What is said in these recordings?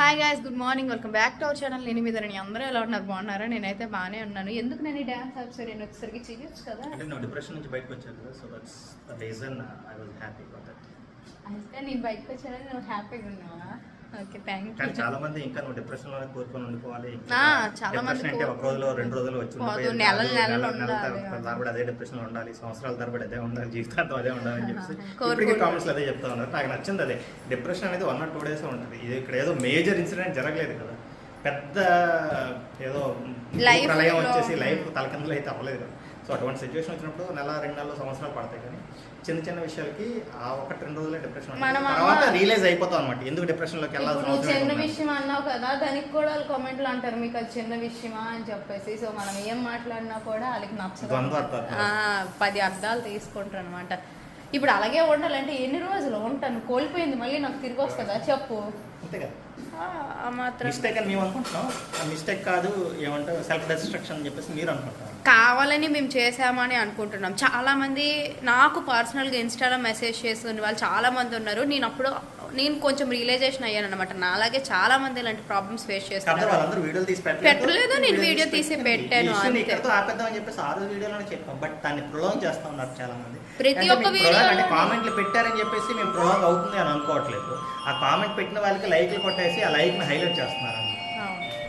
Hi guys good morning welcome back to our channel నేను మీద నేను అందరూ ఎలా ఉన్నారు? బాగున్నారా? నేనైతే బాగానే ఉన్నాను. ఎందుకు నేను ఈ డ్యాన్స్ ఒకసారి నేను ఒకసారికి చేయొచ్చు కదా? డిప్రెషన్ నుంచి బయటకు వచ్చావు కదా so that's reason I was happy for that అయితే నేను బయటకు వచ్చానని నువ్వు హ్యాపీగా ఉన్నావా? కానీ చాలా మంది ఇంకా నువ్వు డిప్రెషన్లోనే కోరుకొని ఉండిపోవాలి. ఆ, చాలా మంది డిప్రెషన్ అంటే ఒక రోజులో రెండు రోజులు వచ్చి తరబడి అదే డిప్రెషన్లో ఉండాలి సంవత్సరాల తరబడి అదే ఉండాలి. జీవితాంతం అదే ఉండాలని చెప్పేసి. ఇప్పటికీ కామెంట్స్ అదే చెప్తా ఉన్నారు. నాకు నచ్చింది అదే. డిప్రెషన్ అనేది వన్ ఆర్ టూ డేస్ ఉంటుంది. ఇది ఇక్కడ ఏదో మేజర్ ఇన్సిడెంట్ జరగలేదు కదా. పెద్ద ఏదో ప్రళయం వచ్చేసి లైఫ్ తలకిందులు అయితే అవ్వలేదు కదా. సో అటువంటి సిచ్యువేషన్ వచ్చినప్పుడు నెల రెండు నెలలు సంవత్సరాలు పడతాయి కానీ చిన్న చిన్న విషయాలకి ఆ ఒకటి రెండు రోజులే డిప్రెషన్ తర్వాత రియలైజ్ అయిపోతాం అనమాట ఎందుకు డిప్రెషన్లోకి వెళ్ళాల్సిన చిన్న? విషయం అన్నావు కదా దానికి కూడా వాళ్ళు కామెంట్లు అంటారు మీకు అది చిన్న విషయమా? అని చెప్పేసి. సో మనం ఏం మాట్లాడినా కూడా వాళ్ళకి నచ్చదు పది అర్థాలు తీసుకుంటారు అనమాట ఇప్పుడు అలాగే ఉండాలంటే ఎన్ని రోజులు ఉంటాను? కోల్పోయింది మళ్ళీ నాకు తిరిగి వస్తుందా? చెప్పు. అంతే కదా. మిస్టేక్ అని మేము అనుకుంటున్నాం. ఆ మిస్టేక్ కాదు ఏమంటారు సెల్ఫ్ డిస్ట్రక్షన్ అని చెప్పేసి మీరు అనుకుంటున్నారు. కావాలని మేము చేసామని అనుకుంటున్నాం. చాలా మంది నాకు పర్సనల్గా ఇన్స్టాలో మెసేజ్ చేస్తున్న వాళ్ళు చాలా మంది ఉన్నారు. నేను అప్పుడు నేను కొంచెం రియలైజేషన్ అయ్యాను అనమాట నాలాగే చాలా మంది ఇలాంటి ప్రాబ్లమ్స్ ఫేస్ చేస్తున్నారు. తీసి పెట్టలేదు, నేను వీడియో తీసి. పెట్టాను, ప్రతి ఒక్క కామెంట్లు పెట్టారని చెప్పేసి మేము ప్రొలాంగ్ అవుతుంది అని అనుకోవట్లేదు. ఆ కామెంట్ పెట్టిన వాళ్ళకి లైక్లు కొట్టేసి ఆ లైక్ని హైలైట్ చేస్తున్నారు.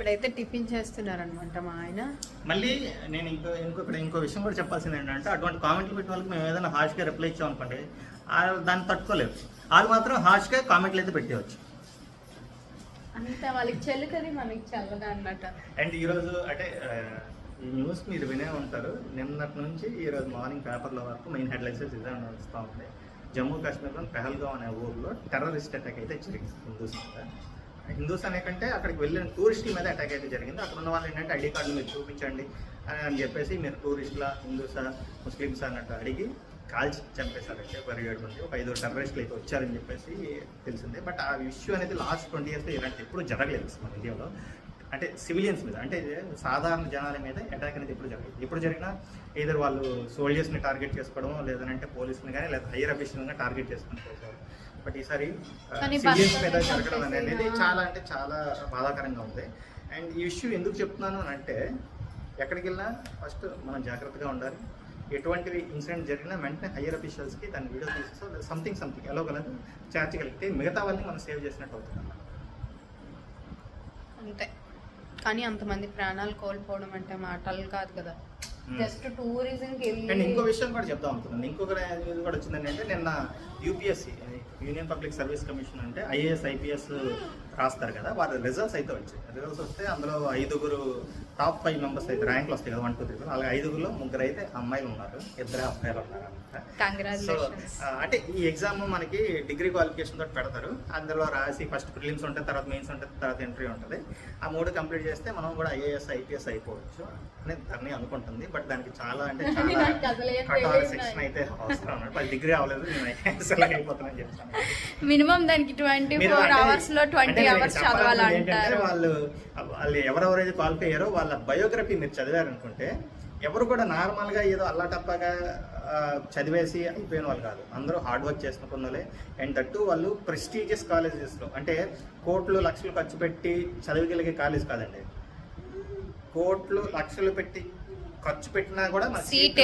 ఇప్పుడైతే టిఫిన్ చేస్తున్నారు అనమాట మా ఆయన. మళ్ళీ నేను ఇంకో ఇంకో ఇక్కడ ఇంకో విషయం కూడా చెప్పాల్సింది ఏంటంటే అటువంటి కామెంట్లు పెట్టిన వాళ్ళకి మేము ఏదైనా హాష్గా రిప్లై ఇచ్చాం అనుకోండి దాన్ని తట్టుకోలేవు వాళ్ళు మాత్రం హాష్గా కామెంట్లు అయితే పెట్టేయచ్చు. అంతా వాళ్ళకి చెల్లుకది మనకి చల్లదా అన్నట్టు. అండ్ ఈరోజు అంటే న్యూస్ మీరు వినే ఉంటారు. నిన్నటి నుంచి ఈరోజు మార్నింగ్ పేపర్లో వరకు మెయిన్ హెడ్లైన్స్ ఇదే నడుస్తూ ఉంది. జమ్మూ కాశ్మీర్లో పెహల్గావ్ అనే ఊర్లో టెర్రరిస్ట్ అటాక్ అయితే జరిగింది హిందూస్ మీద. హిందూస్ అనే కంటే అక్కడికి వెళ్ళిన టూరిస్టుల మీద అటాక్ అయితే జరిగింది. అక్కడ ఉన్న వాళ్ళు ఏంటంటే ఐడి కార్డులు మీరు చూపించండి అని అని చెప్పేసి మీరు టూరిస్టుల హిందూసా ముస్లిమ్స్ అన్నట్టు అడిగి కాల్చి చంపేశారంటే ఒక ఏడు మంది ఒక ఐదు టెర్రరిస్టులు అయితే వచ్చారని చెప్పేసి తెలిసిందే. బట్ ఆ ఇష్యూ అనేది లాస్ట్ ట్వంటీ ఇయర్స్లో ఇలాంటి ఎప్పుడు జరగలేదు మన ఇండియాలో. అంటే సివిలియన్స్ మీద అంటే సాధారణ జనాల మీద అటాక్ అనేది ఎప్పుడు జరగలేదు ఎప్పుడు జరిగినా ఏదో వాళ్ళు సోల్జర్స్ని టార్గెట్ చేసుకోవడం లేదంటే పోలీసుని కానీ లేదా హైయర్ అఫీషియల్ని టార్గెట్ చేసుకుని చేసేవారు బట్ ఈసారి సివిలియన్స్ మీద జరగడం అనేది చాలా అంటే చాలా బాధాకరంగా ఉంది. అండ్ ఈ ఇష్యూ ఎందుకు చెప్తున్నాను అని అంటే ఎక్కడికి వెళ్ళినా ఫస్ట్ మనం జాగ్రత్తగా ఉండాలి. ఎటువంటి ఇన్సిడెంట్ జరిగినా వెంటనే హయ్యర్ అఫీషియల్స్కి దాన్ని వీడియో తీసేసో సంథింగ్ సంథింగ్ ఎలా కలదు. చేర్చగలిగితే మిగతా వాళ్ళని మనం సేవ్ చేసినట్టు అవుతుంది. అంతే. కానీ అంతమంది ప్రాణాలు కోల్పోవడం అంటే మాటలు కాదు కదా. Hmm. జస్ట్ టూరిజంకి అండ్ ఇంకో విషయం కూడా చెప్దాం అనుకున్నాను ఇంకొక కూడా వచ్చింది ఏంటంటే నిన్న UPSC union public service commission అంటే ఐఏఎస్ ఐపీఎస్ రాస్తారు కదా వారి రిజల్ట్స్ అయితే వచ్చాయి. రిజల్ట్స్ వస్తే అందులో ఐదుగురు టాప్ ఫైవ్ మెంబర్స్ అయితే ర్యాంకులు వస్తాయి కదా వన్ టూ త్రీ అలాగే ఐదుగురులో ముగ్గురు అయితే అమ్మాయిలు ఉన్నారు ఇద్దరు అబ్బాయిలు ఉన్నారు సో అంటే ఈ ఎగ్జామ్ మనకి డిగ్రీ క్వాలిఫికేషన్ తోటి పెడతారు. అందులో రాసి ఫస్ట్ ప్రిలిమ్స్ ఉంటుంది తర్వాత మెయిన్స్ ఉంటుంది తర్వాత ఎంట్రీ ఉంటుంది. ఆ మూడు కంప్లీట్ చేస్తే మనం కూడా ఐఏఎస్ ఐపీఎస్ అయిపోవచ్చు అని ధరణి అనుకుంటుంది. బట్ దానికి చాలా అంటే చాలా. శిక్షణ అయితే అవసరం డిగ్రీ అవ్వలేదు నేను ఐఏఎస్ అయిపోతానని చెప్తాను. మినిమం దానికి ట్వంటీ ఫోర్ అవర్స్లో ట్వంటీ అవర్స్ చదవాలంటారు. వాళ్ళు వాళ్ళు ఎవరెవరైతే క్వాలిఫై అయ్యారో వాళ్ళ బయోగ్రఫీ మీరు చదివారనుకుంటే ఎవరు కూడా నార్మల్గా ఏదో అల్లాటప్పగా చదివేసి అయిపోయిన వాళ్ళు కాదు. అందరూ హార్డ్ వర్క్ చేసిన కొన్నలే అండ్ దట్టు వాళ్ళు ప్రెస్టీజియస్ కాలేజెస్లో అంటే కోట్లు లక్షలు ఖర్చు పెట్టి చదవగలిగే కాలేజ్ కాదండి. కోట్లు లక్షలు పెట్టి ఖర్చు పెట్టినా కూడా మన సీట్.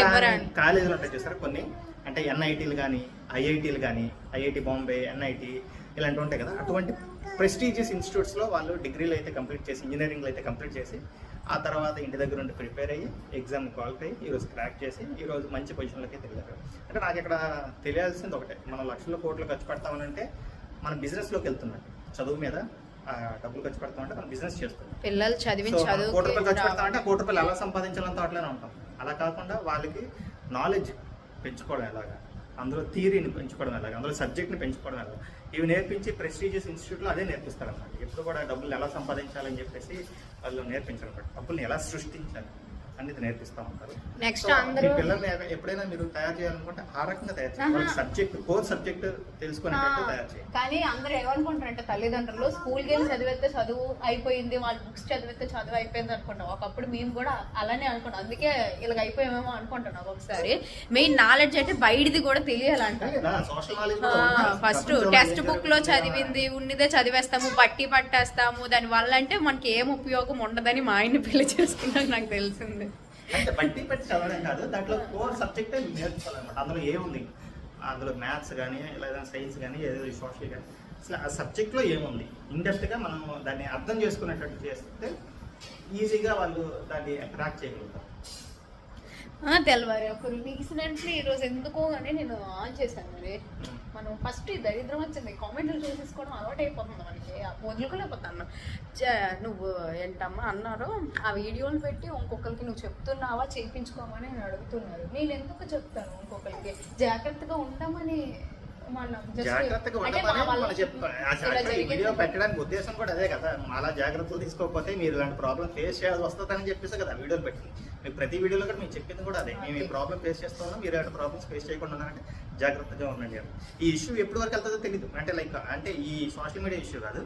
కాలేజీలు ఉంటాయి చూసారా కొన్ని? అంటే ఎన్ఐటీలు కానీ ఐఐటీలు కానీ ఐఐటి బాంబే ఎన్ఐటి ఇలాంటివి ఉంటాయి కదా. అటువంటి ప్రెస్టీజియస్ ఇన్స్టిట్యూట్స్లో వాళ్ళు డిగ్రీలు అయితే కంప్లీట్ చేసి ఇంజనీరింగ్లు అయితే కంప్లీట్ చేసి ఆ తర్వాత ఇంటి దగ్గర ఉండి ప్రిపేర్ అయ్యి ఎగ్జామ్ క్వాలిఫై అయ్యి ఈరోజు క్రాక్ చేసి ఈరోజు మంచి పొజిషన్లోకి తెలియారు అంటే నాకు ఇక్కడ తెలియాల్సింది ఒకటే. మనం లక్షల కోట్లు ఖర్చు పెడతామనంటే మన బిజినెస్లోకి వెళ్తున్నట్టు చదువు మీద డబ్బులు ఖర్చు పెడతామంటే మనం బిజినెస్ చేస్తాం పిల్లలు చదివి కోటి రూపాయలు ఖర్చు పెడతామంటే కోటి రూపాయలు ఎలా సంపాదించాలని అట్లనే ఉంటాం. అలా కాకుండా వాళ్ళకి నాలెడ్జ్ పెంచుకోవడం ఎలాగా. అందులో థియరీని పెంచుకోవడం ఎలాగ అందులో సబ్జెక్ట్ని పెంచుకోవడం ఎలాగ ఇవి నేర్పించి ప్రెస్టీజియస్ ఇన్స్టిట్యూట్లో అదే నేర్పిస్తారు అన్నమాట ఎప్పుడు కూడా డబ్బులు ఎలా సంపాదించాలని చెప్పేసి వాళ్ళు నేర్పించారు అన్నమాట డబ్బుల్ని ఎలా సృష్టించాలి? అనేది నేర్పిస్తూ ఉంటారు. నెక్స్ట్ అందరూ పిల్లల్ని ఎప్పుడైనా మీరు తయారు చేయాలనుకుంటే ఆ రకంగా తయారు. చేయాలి సబ్జెక్ట్ కోర్ సబ్జెక్ట్ తెలుసుకునేటట్టు తయారు చేయాలి కానీ అందరూ ఏమనుకుంటారంటే తల్లిదండ్రులు స్కూల్ గేమ్ చదివితే చదువు అయిపోయింది వాళ్ళ బుక్స్ చదివితే చదువు అయిపోయింది అనుకుంటాం ఒకప్పుడు మేము కూడా అలానే అనుకుంటాం అందుకే ఇలాగ అయిపోయామేమో అనుకుంటున్నాం ఒకసారి. మెయిన్ నాలెడ్జ్ అంటే బయటిది కూడా తెలియాలంట. ఫస్ట్ టెక్స్ట్ బుక్లో చదివింది ఉన్నదే చదివేస్తాము బట్టి పట్టేస్తాము. దాని వల్ల అంటే మనకి ఏం ఉపయోగం ఉండదని మా ఆయన్ని పెళ్ళి చేసుకున్నాక నాకు తెలిసింది. అంటే బట్టి పెట్టి చదవడం కాదు. దాంట్లో కోర్ సబ్జెక్ట్ నేర్చుకోవాలన్నమాట. అందులో ఏముంది? అందులో మ్యాథ్స్ కానీ లేదా సైన్స్ కానీ ఏదో సోషల్ కానీ అసలు ఆ సబ్జెక్ట్లో ఏముంది? ఇండెప్త్గా మనం దాన్ని అర్థం చేసుకునేటట్టు చేస్తే ఈజీగా వాళ్ళు దాన్ని అట్రాక్ట్ చేయగలుగుతారు. తెల్లవారు ఒక రీసెంట్లీ ఈరోజు ఎందుకో కానీ నేను ఆన్ చేశాను మరి. మనం ఫస్ట్ ఈ దరిద్రం వచ్చింది. కామెంట్లు చూసేసుకోవడం అలవాటు అయిపోతుంది మనకి వదులుకోలేకపోతాను నువ్వు ఏంటమ్మా అన్నారు ఆ వీడియోలు పెట్టి ఇంకొకరికి నువ్వు చెప్తున్నావా చేయించుకోమని నేను అడుగుతున్నారు. నేను ఎందుకు చెప్తాను ఇంకొకరికి? జాగ్రత్తగా ఉండమని మన just- జాగ్రత్తగా అంటే ఉండమని మా మనం వాళ్ళకి చెప్తాం ఇలా జరిగింది. వీడియో పెట్టడానికి ఉద్దేశం కూడా అదే కదా. అలా జాగ్రత్తలు తీసుకోకపోతే మీరు ఇలాంటి ప్రాబ్లం ఫేస్ చేయాల్సి వస్తుందని చెప్పేసి కదా వీడియోలు పెట్టింది మీకు ప్రతి వీడియోలో కూడా మేము చెప్పింది కూడా అదే. మేము ఈ ప్రాబ్లం ఫేస్ చేస్తున్నాం మీరు ఇలాంటి ప్రాబ్లమ్స్ ఫేస్ చేయకుండా ఉన్నారంటే జాగ్రత్తగా ఉండండి అని. ఈ ఇష్యూ ఎప్పటి వరకు వెళ్తుందో తెలియదు అంటే లైక్ అంటే ఈ సోషల్ మీడియా ఇష్యూ కాదు.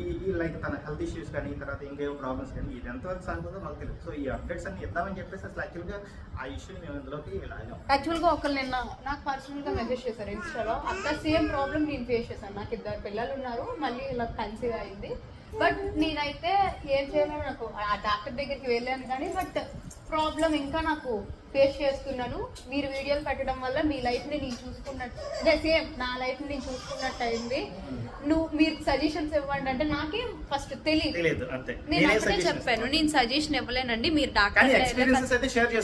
ఈ లైక్ తన హెల్త్ ఇష్యూస్ కానీ తర్వాత ఇంకేవో ప్రాబ్లమ్స్ కానీ ఇది ఎంతవరకు సాగుతుందో మాకు తెలియదు సో ఈ అప్డేట్స్ అన్ని ఇద్దామని చెప్పేసి అసలు యాక్చువల్గా ఆ ఇష్యూని మేము ఇందులోకి వెళ్ళాము యాక్చువల్గా ఒకరు నిన్న నాకు పర్సనల్గా మెసేజ్ చేశారు ఇన్స్టాలో అక్క సేమ్ ప్రాబ్లం నేను ఫేస్ చేశాను. నాకు ఇద్దరు పిల్లలు ఉన్నారు. మళ్ళీ ఇలా కన్సీవ్ అయింది. బట్ నేనైతే ఏం చేయలేను నాకు. ఆ డాక్టర్ దగ్గరికి వెళ్ళాను కానీ బట్ ప్రాబ్లం ఇంకా నాకు ఫేస్ చేస్తున్నాను. మీరు వీడియోలు పెట్టడం వల్ల మీ లైఫ్ని నేను చూసుకున్నట్టు అదే సేమ్ నా లైఫ్ని నేను చూసుకున్నట్టు అయింది నువ్వు మీరు సజెషన్స్ ఇవ్వండి అంటే నాకేం ఫస్ట్ తెలియదు నేను అప్పుడే చెప్పాను నేను సజెషన్ ఇవ్వలేనండి మీరు డాక్టర్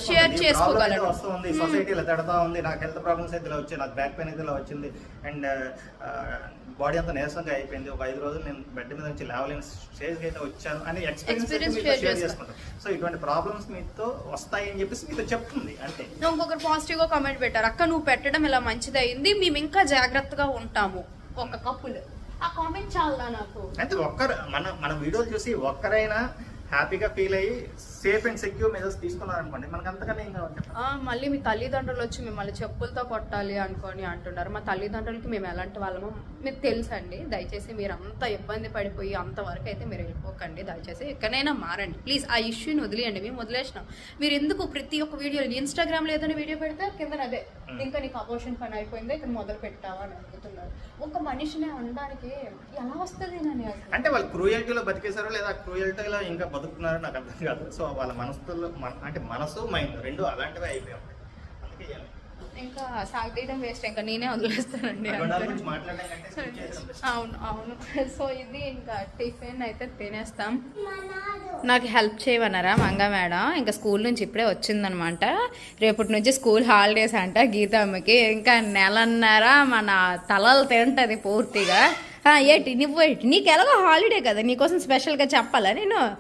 షేర్ చేసుకోగలరు. వస్తుంది సొసైటీ ఇలా తడతా ఉంది నాకు హెల్త్ ప్రాబ్లమ్స్ అయితే ఇలా వచ్చాయి నాకు బ్యాక్ పెయిన్ అయితే ఇలా వచ్చింది. అండ్ బాడీ అంతా నీరసంగా అయిపోయింది. ఒక ఐదు రోజులు నేను బెడ్ మీద నుంచి లేవలేని. స్టేజ్కి అయితే వచ్చాను అని ఎక్స్పీరియన్స్ షేర్ చేసుకో. చేసుకుంటాం సో ఇటువంటి ప్రాబ్లమ్స్ మీతో వస్తాయి అని చెప్పేసి మీతో చెప్తుంది. అంతే. ఇంకొకరు పాజిటివ్గా కామెంట్ పెట్టారు. అక్క నువ్వు పెట్టడం ఇలా మంచిది అయింది. మేము ఇంకా జాగ్రత్తగా ఉంటాము. ఒక కపుల్ ఆ కామెంట్ చాలా నాకు? అయితే ఒక్కరు మన మన వీడియోలు చూసి ఒక్కరైనా హ్యాపీగా ఫీల్ అయ్యి సేఫ్ అండ్ సెక్యూర్ మెజర్స్ తీసుకున్నారనుకోండి మనకు అంతకన్నా ఏం కావాలి మళ్ళీ మీ తల్లిదండ్రులు వచ్చి మిమ్మల్ని చెప్పులతో కొట్టాలి అనుకొని అంటున్నారు. మా తల్లిదండ్రులకి మేము ఎలాంటి వాళ్ళమో మీకు తెలుసండి. దయచేసి మీరు అంత ఇబ్బంది పడిపోయి అంతవరకు అయితే మీరు వెళ్ళిపోకండి. దయచేసి ఎక్కడైనా మారండి. ప్లీజ్ ఆ ఇష్యూని వదిలేయండి. మేము వదిలేసినాం. మీరు ఎందుకు ప్రతి ఒక్క వీడియో ఇన్స్టాగ్రామ్లో ఏదైనా వీడియో పెడితే కింద అదే ఇంకా నీకు అబోషన్ పని అయిపోయింది ఇక్కడ మొదలు పెట్టావా అని అడుగుతున్నారు. ఒక మనిషిని అనడానికి ఎలా వస్తుంది అంటే వాళ్ళు క్రూయల్టీలో బతికేశారో లేదా క్రూయల్టీలో ఇంకా బతుకుతున్నారో నాకు అర్థం కాదు. సో వాళ్ళ మనసులో మన- అంటే మనసు మైండ్ రెండు అలాంటివి అయిపోయి ఉంటాయి అందుకే ఏం- ఇంకా వేస్ట్ ఇంకా నేనే వదిలేస్తానండి. అవును అవును. సో ఇది ఇంకా టిఫిన్ అయితే తినేస్తాం. నాకు హెల్ప్ చేయమన్నారా మంగ మేడం? ఇంకా స్కూల్ నుంచి ఇప్పుడే వచ్చిందనమాట. రేపటి నుంచి స్కూల్ హాలిడేస్ అంట గీతమ్మకి. ఇంకా నెలన్నర మన తలలు తింటది పూర్తిగా. ఏంటి నువ్వు ఏంటి? నీకు ఎలాగో హాలిడే కదా నీకోసం స్పెషల్గా చెప్పాలా నేను?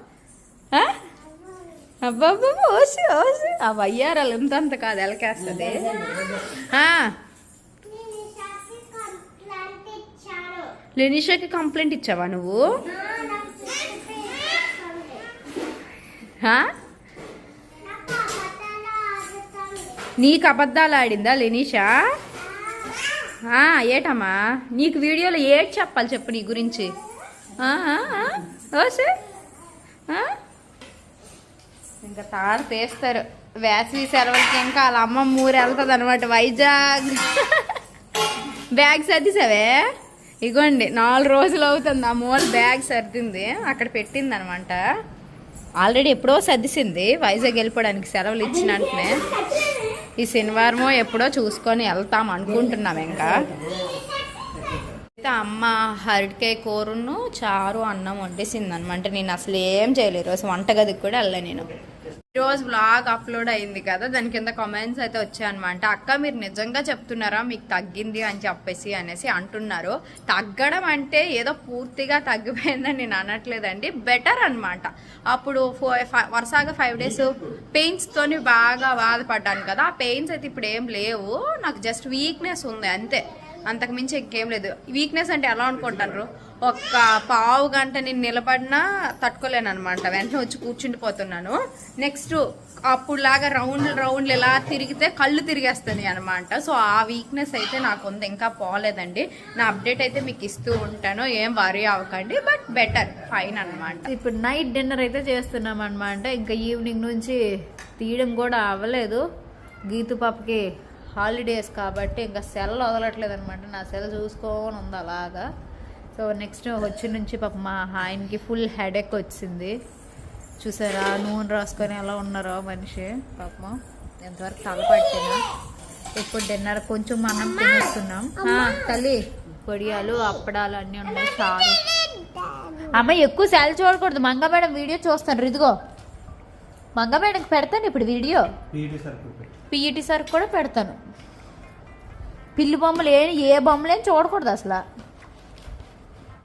ఆ? అబ్బాబ్బా ఓసి ఓసి. ఆ వయ్యారాలు ఇంత అంత కాదు ఎలకేస్తుంది. లెనిషాకి కంప్లైంట్ ఇచ్చావా నువ్వు? నీకు అబద్ధాలు ఆడిందా లెనిషా? ఏటమ్మా? నీకు వీడియోలో ఏటి చెప్పాలి చెప్పు నీ గురించి? ఓసే. ఆ? ఇంకా తాడ తీస్తారు. వేసవి సెలవులకి ఇంకా వాళ్ళ అమ్మ ఊరు వెళ్తుంది అనమాట వైజాగ్. బ్యాగ్ సర్దిసావే ఇగోండి నాలుగు రోజులు అవుతుంది. ఆ మూల బ్యాగ్ సర్దింది. అక్కడ పెట్టింది అనమాట ఆల్రెడీ ఎప్పుడో సర్దిసింది. వైజాగ్ వెళ్ళిపోవడానికి సెలవులు ఇచ్చిన వెంటనే. ఈ శనివారమో ఎప్పుడో చూసుకొని వెళ్తాం అనుకుంటున్నాం ఇంకా. అయితే అమ్మ హరికాయ కూరను చారు అన్నం వండేసింది అనమాట నేను అసలు ఏం చేయలేదు. ఈరోజు వంటగదికి కూడా వెళ్ళలే నేను. ఈరోజు బ్లాగ్ అప్లోడ్ అయింది కదా దాని కింద కామెంట్స్ అయితే వచ్చాయన్నమాట. అక్క మీరు నిజంగా చెప్తున్నారా? మీకు తగ్గింది అని చెప్పేసి అనేసి అంటున్నారు. తగ్గడం అంటే ఏదో పూర్తిగా తగ్గిపోయిందని నేను అనట్లేదండి. బెటర్ అన్నమాట. అప్పుడు ఫో వరుసగా ఫైవ్ డేస్ పెయిన్స్తోని బాగా బాధపడ్డాను కదా. ఆ పెయిన్స్ అయితే ఇప్పుడు ఏం లేవు. నాకు జస్ట్ వీక్నెస్ ఉంది అంతే. అంతకు మించి ఇంకేం లేదు. వీక్నెస్ అంటే ఎలా అనుకుంటారు? ఒక్క పావు గంట నేను నిలబడినా తట్టుకోలేను అనమాట వెంటనే వచ్చి కూర్చుండిపోతున్నాను. నెక్స్ట్ అప్పుడులాగా రౌండ్ రౌండ్లు ఇలా తిరిగితే కళ్ళు తిరిగేస్తుంది అనమాట సో ఆ వీక్నెస్ అయితే నాకు ఉంది ఇంకా పోలేదండి. నా అప్డేట్ అయితే మీకు ఇస్తూ ఉంటాను. ఏం వరీ అవ్వకండి. బట్ బెటర్ ఫైన్ అనమాట ఇప్పుడు నైట్ డిన్నర్ అయితే చేస్తున్నాం అనమాట ఇంకా ఈవినింగ్ నుంచి తీయడం కూడా అవ్వలేదు. గీతు పాపకి హాలిడేస్ కాబట్టి ఇంకా సెల్ వదలట్లేదు అనమాట నా సెల్ చూసుకొని ఉంది అలాగా. సో నెక్స్ట్ వచ్చి నుంచి పాప మా ఆయనకి ఫుల్ హెడేక్ వచ్చింది. చూసారా? నూనె రాసుకొని ఎలా ఉన్నారో మనిషి? పాపం ఎంతవరకు తలపట్టినా. ఇప్పుడు డిన్నర్ కొంచెం అన్నం తినేస్తున్నాం. తల్లి పొడియాలు అప్పడాలు అన్నీ ఉన్నాయి చారు. అమ్మ ఎక్కువ సెల్ చూడకూడదు. మంగ మేడం వీడియో చూస్తాను. ఇదిగో. మంగ మేడంకి పెడతాను ఇప్పుడు వీడియో. పిఈటి సార్ కూడా పెడతాను. పిల్లి బొమ్మలు ఏ ఏ బొమ్మలు ఏం చూడకూడదు అసలు.